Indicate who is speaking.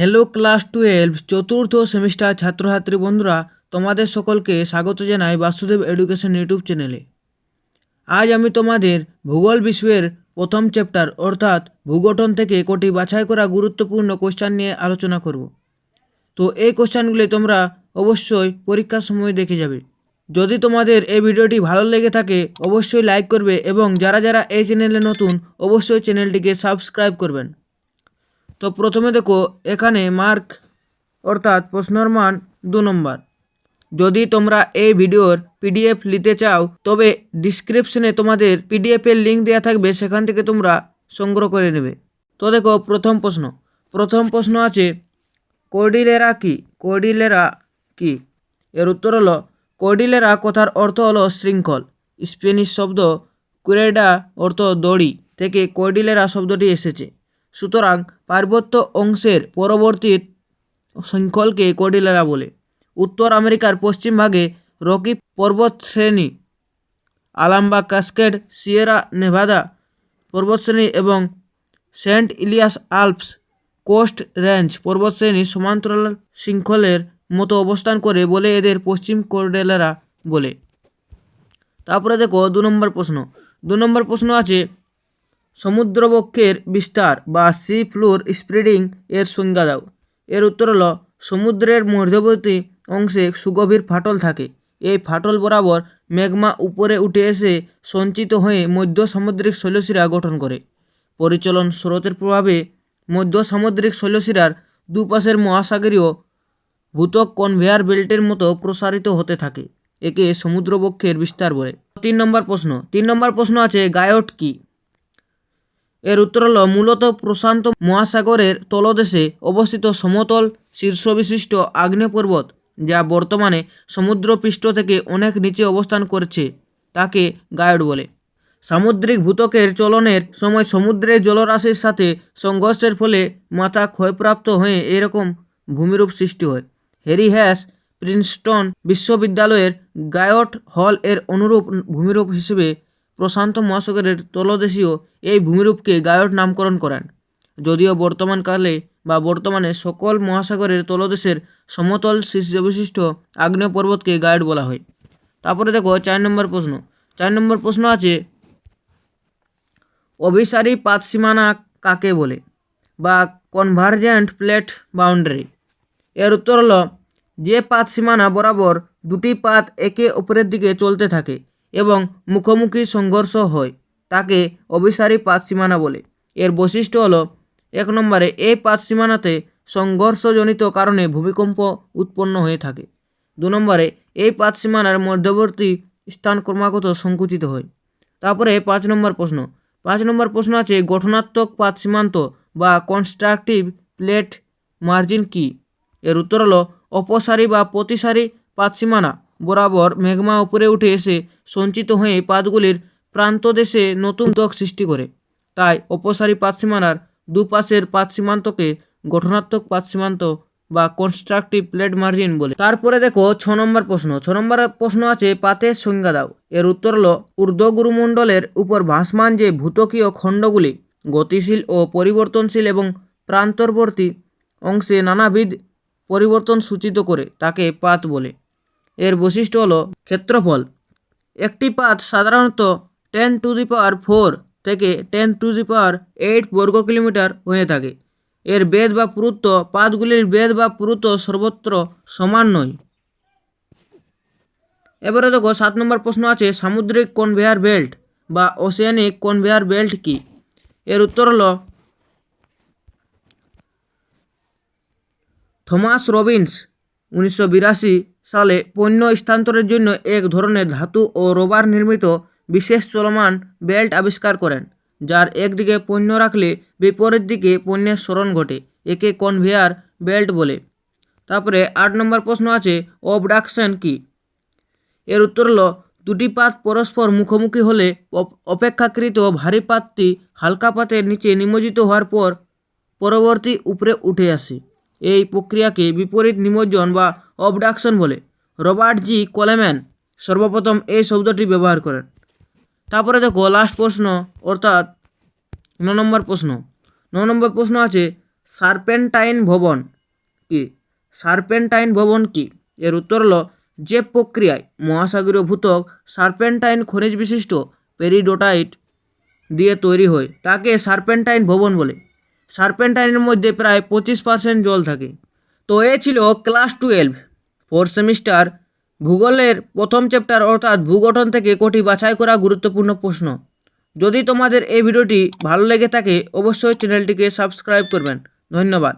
Speaker 1: Hello class twelve, চতুর্থ semester ছাত্রছাত্রী বন্ধুরা, তোমাদের সকলকে স্বাগত জানাই বাসুদেব এডুকেশন ইউটিউব চ্যানেলে। আজ আমি তোমাদের ভূগোল বিষয়ের প্রথম চ্যাপ্টার, অর্থাৎ ভূগঠন থেকে কোটি বাছাই করা গুরুত্বপূর্ণ কোশ্চান নিয়ে আলোচনা করব। তো এই কোশ্চানগুলি তোমরা অবশ্যই পরীক্ষার সময় দেখে যাবে। যদি তোমাদের এই ভিডিওটি ভালো লেগে থাকে, অবশ্যই লাইক করবে এবং যারা যারা এই চ্যানেলে নতুন, অবশ্যই চ্যানেলটিকে সাবস্ক্রাইব করবেন। তো প্রথমে দেখো, এখানে মার্ক অর্থাৎ প্রশ্নর মান দু নম্বর। যদি তোমরা এই ভিডিওর পিডিএফ নিতে চাও, তবে ডিসক্রিপশনে তোমাদের পিডিএফের লিঙ্ক দেওয়া থাকবে, সেখান থেকে তোমরা সংগ্রহ করে নেবে। তো দেখো, প্রথম প্রশ্ন। প্রথম প্রশ্ন আছে কর্ডিলেরা কি? কর্ডিলেরা কি? এর উত্তর হলো কর্ডিলেরা কথার অর্থ হলো শৃঙ্খল। স্পেনিশ শব্দ কুরেডা অর্থ দড়ি থেকে কর্ডিলেরা শব্দটি এসেছে। সুতরাং পার্বত্য অংশের পরবর্তী শৃঙ্খলকে কর্ডিলেরা বলে। উত্তর আমেরিকার পশ্চিম ভাগে রকি পর্বতশ্রেণী, আলাম্বা কাস্কেড সিয়েরা নেভাদা পর্বতশ্রেণী এবং Saint Elias Alps Coast Range পর্বতশ্রেণী সমান্তরাল শৃঙ্খলের মতো অবস্থান করে বলে এদের পশ্চিম কর্ডেলেরা বলে। তারপরে দেখো দু নম্বর প্রশ্ন। দু নম্বর প্রশ্ন আছে সমুদ্রবক্ষের বিস্তার বা সি ফ্লোর স্প্রেডিং এর সংজ্ঞা দাও। এর উত্তর হলো, সমুদ্রের মধ্যবর্তী অংশে সুগভীর ফাটল থাকে। এই ফাটল বরাবর ম্যাগমা উপরে উঠে এসে সঞ্চিত হয়ে মধ্য সামুদ্রিক শৈলশিরা গঠন করে। পরিচলন স্রোতের প্রভাবে মধ্য সামুদ্রিক শৈলশিরার দুপাশের মহাসাগরীয় ভূতক কনভেয়ার বেল্টের মতো প্রসারিত হতে থাকে। একে সমুদ্রবক্ষের বিস্তার বলে। তিন নম্বর প্রশ্ন, তিন নম্বর প্রশ্ন আছে, গায়ট কি? এর উত্তর হল মূলত প্রশান্ত মহাসাগরের তলদেশে অবস্থিত সমতল শীর্ষবিশিষ্ট আগ্নেয় পর্বত যা বর্তমানে সমুদ্রপৃষ্ঠ থেকে অনেক নিচে অবস্থান করছে, তাকে গায়ড বলে। সামুদ্রিক ভূতকের চলনের সময় সমুদ্রের জলরাশির সাথে সংঘর্ষের ফলে মাথা ক্ষয়প্রাপ্ত হয়ে এরকম ভূমিরূপ সৃষ্টি হয়। হ্যারি হ্যাস প্রিন্সটন বিশ্ববিদ্যালয়ের গায়ট হল এর অনুরূপ ভূমিরূপ হিসেবে প্রশান্ত মহাসাগরের তলদেশীয় এই ভূমিরূপকে গায়ট নামকরণ করেন। যদিও বর্তমানকালে বা বর্তমানে সকল মহাসাগরের তলদেশের সমতল শীর্ষবিশিষ্ট আগ্নেয় পর্বতকে গায়ট বলা হয়। তারপরে দেখো চার নম্বর প্রশ্ন। চার নম্বর প্রশ্ন আছে, অভিসারী পাত সীমানা কাকে বলে বা কনভার্জেন্ট প্লেট বাউন্ডারি? এর উত্তর হলো, যে পাত সীমানা বরাবর দুটি পাত একে অপরের দিকে চলতে থাকে এবং মুখোমুখি সংঘর্ষ হয়। তাকে অভিসারী পাত সীমানা বলে। এর বৈশিষ্ট্য হলো, এক নম্বরে এই পাত সীমানাতে সংঘর্ষজনিত কারণে ভূমিকম্প উৎপন্ন হয়ে থাকে। দু নম্বরে, এই পাত সীমানার মধ্যবর্তী স্থান ক্রমাগত সংকুচিত হয়। তারপরে পাঁচ নম্বর প্রশ্ন। পাঁচ নম্বর প্রশ্ন আছে, গঠনাত্মক পাত সীমান্ত বা কনস্ট্রাকটিভ প্লেট মার্জিন কি? এর উত্তর হলো, অপসারী বা প্রতিসারী পাত সীমানা। বরাবর মেঘমা উপরে উঠে এসে সঞ্চিত হয়ে পাতগুলির প্রান্তদেশে নতুন ত্বক সৃষ্টি করে। তাই অপসারী পাত সীমানার দুপাশের পাত সীমান্তকে গঠনাত্মক পাত সীমান্ত বা কনস্ট্রাকটিভ প্লেট মার্জিন বলে। তারপরে দেখো ছ নম্বর প্রশ্ন। ছ নম্বর প্রশ্ন আছে পাতের সংজ্ঞা দাও। এর উত্তর হলো, ঊর্ধ্বগুরুমণ্ডলের উপর ভাসমান যে ভূতকীয় খণ্ডগুলি গতিশীল ও পরিবর্তনশীল এবং প্রান্তরবর্তী অংশে নানাবিধ পরিবর্তন সূচিত করে, তাকে পাত বলে। এর বৈশিষ্ট্য হলো ক্ষেত্রফল। একটি পাত সাধারণত ten to the power four থেকে ten to the power eight বর্গ কিলোমিটার হয়ে থাকে। এর বেদ বা পুরুত্ব পাতগুলির বেদ বা পুরুত্ব সর্বত্র সমান নয়। এবারে দেখো সাত নম্বর প্রশ্ন আছে, সামুদ্রিক কনভেয়ার বেল্ট বা ওসিয়ানিক কনভেয়ার বেল্ট কি? এর উত্তর হলো থমাস রবিন্স, উনিশশো বিরাশি সালে পণ্য স্থানান্তরের জন্য এক ধরনের ধাতু ও রোবার নির্মিত বিশেষ চলমান বেল্ট আবিষ্কার করেন, যার একদিকে পণ্য রাখলে বিপরীত দিকে পণ্যের স্মরণ ঘটে, একে কনভেয়ার বেল্ট বলে। তারপরে আট নম্বর প্রশ্ন আছে, অবডাকশন কি? এর উত্তর হলো, দুটি পাত পরস্পর মুখোমুখি হলে অপেক্ষাকৃত ভারী পাতটি হালকা পাতের নিচে নিমজ্জিত হওয়ার পর পরবর্তী উপরে উঠে আসে। এই প্রক্রিয়াকে বিপরীত নিমজ্জন বা অবডাকশন বলে। রবার্ট জি. কলেম্যান সর্বপ্রথম এই শব্দটি ব্যবহার করেন। তারপরে দেখো লাস্ট প্রশ্ন, অর্থাৎ ন নম্বর প্রশ্ন। ন নম্বর প্রশ্ন আছে, সার্পেন্টাইন ভবন কি? সার্পেন্টাইন ভবন কি? এর উত্তর হলো, যে প্রক্রিয়ায় মহাসাগরীয় ভূতক সার্পেন্টাইন খনিজ বিশিষ্ট পেরিডোটাইট দিয়ে তৈরি হয়, তাকে সার্পেন্টাইন ভবন বলে। সার্পেন্টাইনের মধ্যে প্রায় পঁচিশ পার্সেন্ট জল থাকে। তো এ ছিল ক্লাস টুয়েলভ ফোর সেমিস্টার। ভূগোলের প্রথম চ্যাপ্টার অর্থাৎ ভূগঠন থেকে কোটি বাছাই করা গুরুত্বপূর্ণ প্রশ্ন। যদি তোমাদের এই ভিডিওটি ভালো লেগে থাকে, অবশ্যই চ্যানেলটিকে সাবস্ক্রাইব করবেন। ধন্যবাদ।